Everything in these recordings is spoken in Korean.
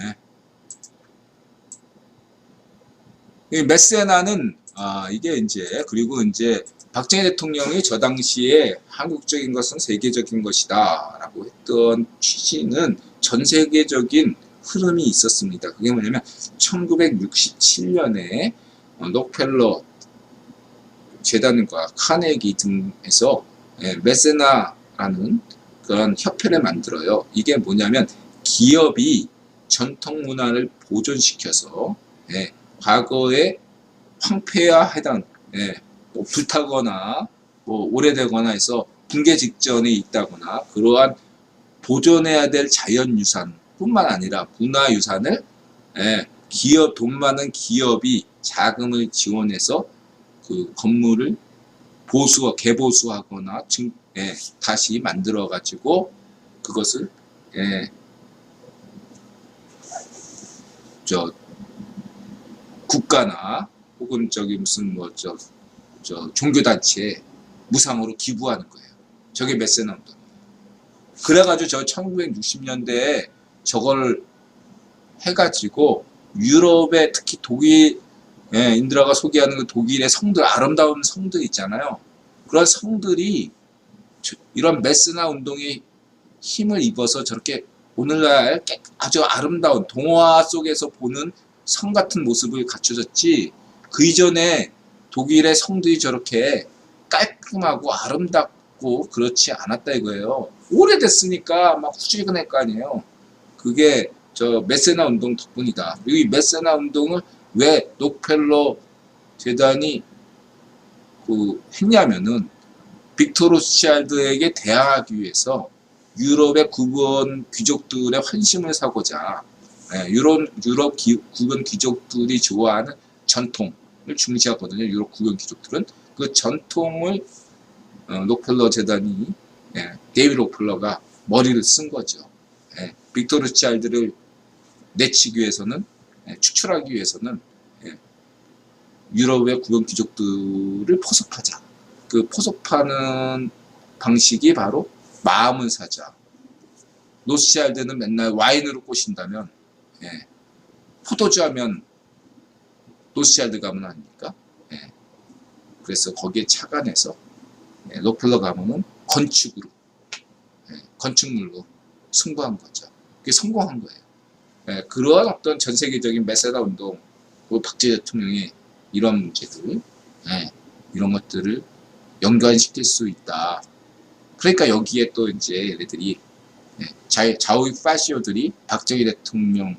예. 이 메세나는 아 이게 이제 그리고 이제 박정희 대통령이 저 당시에 한국적인 것은 세계적인 것이다 라고 했던 취지는 전 세계적인 흐름이 있었습니다. 그게 뭐냐면 1967년에 어, 록펠러 재단과 카네기 등에서 예, 메세나라는 그런 협회를 만들어요. 이게 뭐냐면 기업이 전통 문화를 보존시켜서 예, 과거에 황폐화 해당 예, 뭐 불타거나 뭐 오래되거나 해서 붕괴 직전에 있다거나 그러한 보존해야 될 자연유산뿐만 아니라 문화유산을 예, 기업 돈 많은 기업이 자금을 지원해서 그 건물을 보수 개보수하거나 증, 예, 다시 만들어 가지고 그것을 예, 저 국가나 혹은 저기 무슨 뭐 저 저 종교단체에 무상으로 기부하는 거예요. 저게 메세나 운동. 그래가지고 저 1960년대에 저걸 해가지고 유럽의 특히 독일 예, 인드라가 소개하는 그 독일의 성들 아름다운 성들 있잖아요. 그런 성들이 저- 이런 메스나 운동에 힘을 입어서 저렇게 오늘날 깨- 아주 아름다운 동화 속에서 보는 성 같은 모습을 갖춰졌지 그 이전에 독일의 성들이 저렇게 깔끔하고 아름답고 그렇지 않았다 이거예요. 오래됐으니까 막 후질근할 거 아니에요. 그게 저 메세나 운동 덕분이다. 이 메세나 운동을 왜 록펠러 재단이 그 했냐면은 빅토 로스치알드에게 대항하기 위해서 유럽의 구분 귀족들의 환심을 사고자 예, 유럽 유럽 기, 구분 귀족들이 좋아하는 전통을 중시하거든요. 유럽 구분 귀족들은 그 전통을 어, 록펠러 재단이 예, 데이비 록펠러가 머리를 쓴 거죠. 예, 빅토 로스치알드를 내치기 위해서는 예, 추출하기 위해서는 예, 유럽의 구분 귀족들을 포섭하자. 그 포섭하는 방식이 바로 마음은 사자. 노스치알드는 맨날 와인으로 꼬신다면 예, 포도주 하면 노스치알드 가문 아닙니까? 예, 그래서 거기에 착안해서 예, 로펠러 가문은 건축으로 예, 건축물로 승부한 거죠. 그게 성공한 거예요. 예, 그러한 어떤 전 세계적인 메세다 운동, 그 박재 대통령의 이런 문제들, 예, 이런 것들을 연관시킬 수 있다. 그러니까 여기에 또 이제 얘네들이 예, 자, 좌우 파시오들이 박정희 대통령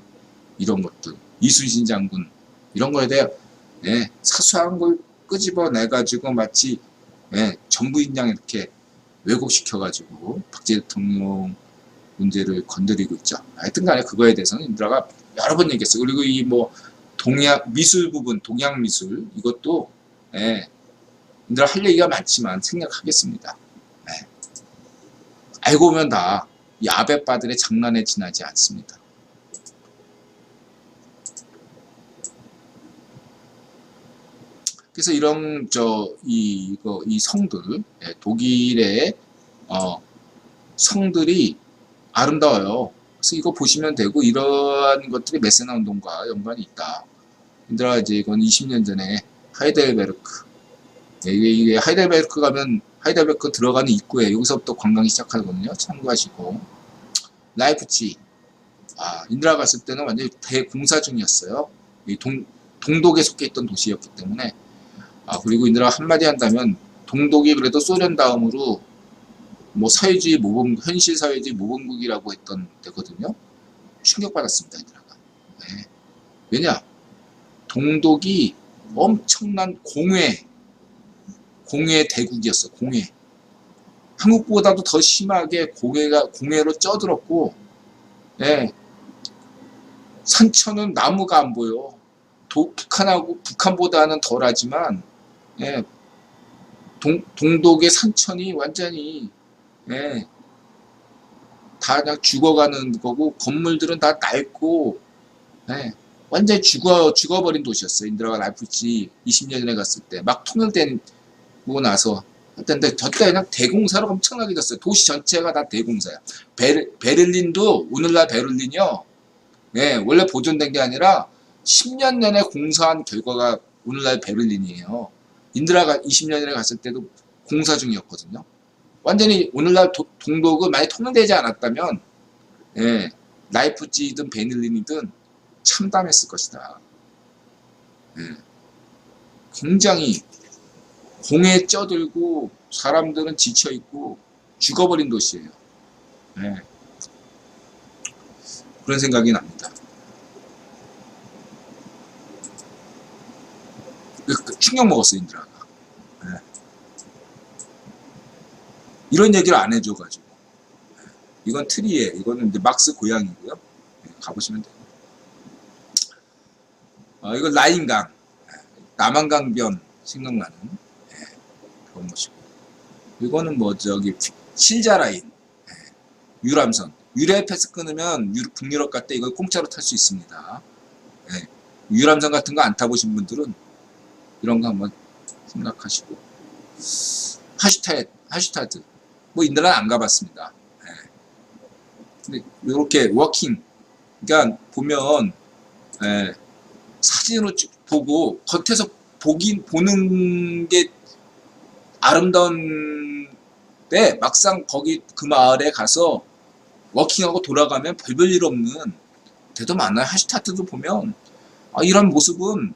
이런 것들, 이순신 장군 이런 거에 대해 예, 사소한 걸 끄집어내 가지고 마치 예, 전부인 양 이렇게 왜곡시켜 가지고 박정희 대통령 문제를 건드리고 있죠. 하여튼 간에 그거에 대해서는 인드라가 여러 번 얘기했어요. 그리고 이 뭐 동양 미술 부분, 동양 미술 이것도 예, 인드라 할 얘기가 많지만 생략하겠습니다. 예. 알고 보면 다 이 아베빠들의 장난에 지나지 않습니다. 그래서 이런 저이 성들 예, 독일의 어 성들이 아름다워요. 그래서 이거 보시면 되고 이러한 것들이 메세나 운동과 연관이 있다. 인드라 이제 이건 20년 전에 하이델베르크 예, 이게 하이델베르크 가면 하이델베르크 들어가는 입구에 여기서부터 관광이 시작하거든요. 참고하시고 라이프치 아 인드라 갔을 때는 완전히 대공사 중이었어요. 이 동, 동독에 속해 있던 도시였기 때문에 아 그리고 인드라 한마디 한다면 동독이 그래도 소련 다음으로 뭐 사회주의 모범 현실 사회주의 모범국이라고 했던 데거든요. 충격받았습니다 인드라가. 네. 왜냐 동독이 엄청난 공회 공회 대국이었어 공회 한국보다도 더 심하게 공해가 공해로 쪄들었고 예. 산천은 나무가 안 보여 도, 북한하고 북한보다는 덜하지만 예. 동, 동독의 산천이 완전히 예. 다 그냥 죽어가는 거고 건물들은 다 낡고 예. 완전히 죽어 죽어버린 도시였어요. 인드라가 라이프치 20년 전에 갔을 때 막 통일되 고 나서 했는데 저때 그냥 대공사로 엄청나게 됐어요. 도시 전체가 다 대공사야. 베르, 베를린도 오늘날 베를린이요. 예, 원래 보존된 게 아니라 10년 내내 공사한 결과가 오늘날 베를린이에요. 인드라가 20년 전에 갔을 때도 공사 중이었거든요. 완전히 오늘날 도- 동독은 많이 통일되지 않았다면 예, 라이프지든 베를린이든 참담했을 것이다. 예, 굉장히 공에 쪄들고 사람들은 지쳐 있고 죽어버린 도시예요. 예. 그런 생각이 납니다. 그- 그 충격 먹었어요, 인드라가. 예. 이런 얘기를 안 해줘가지고. 예. 이건 트리에, 이거는 막스 고향이고요. 예, 가보시면 돼요. 어, 이거 라인강. 예, 남한강변 생각나는 예, 그런 것이고. 이거는 뭐 저기 실자 라인. 예, 유람선. 유래 패스 끊으면 유- 북유럽 갈 때 이걸 공짜로 탈 수 있습니다. 예, 유람선 같은 거 안 타보신 분들은 이런 거 한번 생각하시고 하슈타드 하슈타드 뭐 인도는 안 가봤습니다. 예. 근데 이렇게 워킹 그러니까 보면 예, 사진으로 쭉 보고 겉에서 보긴 보는 게 아름다운 데 막상 거기 그 마을에 가서 워킹하고 돌아가면 별별 일 없는 데도 많아요. 하슈타트도 보면 아, 이런 모습은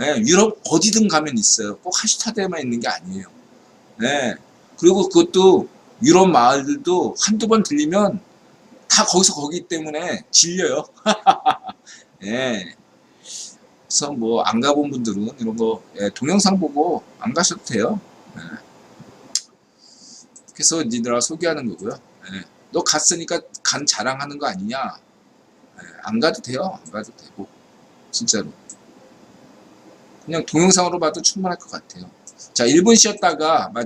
예, 유럽 어디든 가면 있어요. 꼭 하슈타드에만 있는 게 아니에요. 예. 그리고 그것도 유럽 마을들도 한두 번 들리면 다 거기서 거기 때문에 질려요. 예. 그래서 뭐 안 가본 분들은 이런 거 예, 동영상 보고 안 가셔도 돼요. 예. 그래서 니들아 소개하는 거고요. 예. 너 갔으니까 간 자랑하는 거 아니냐? 예, 안 가도 돼요. 안 가도 되고 진짜로. 그냥 동영상으로 봐도 충분할 것 같아요. 자, 1분 쉬었다가 마지막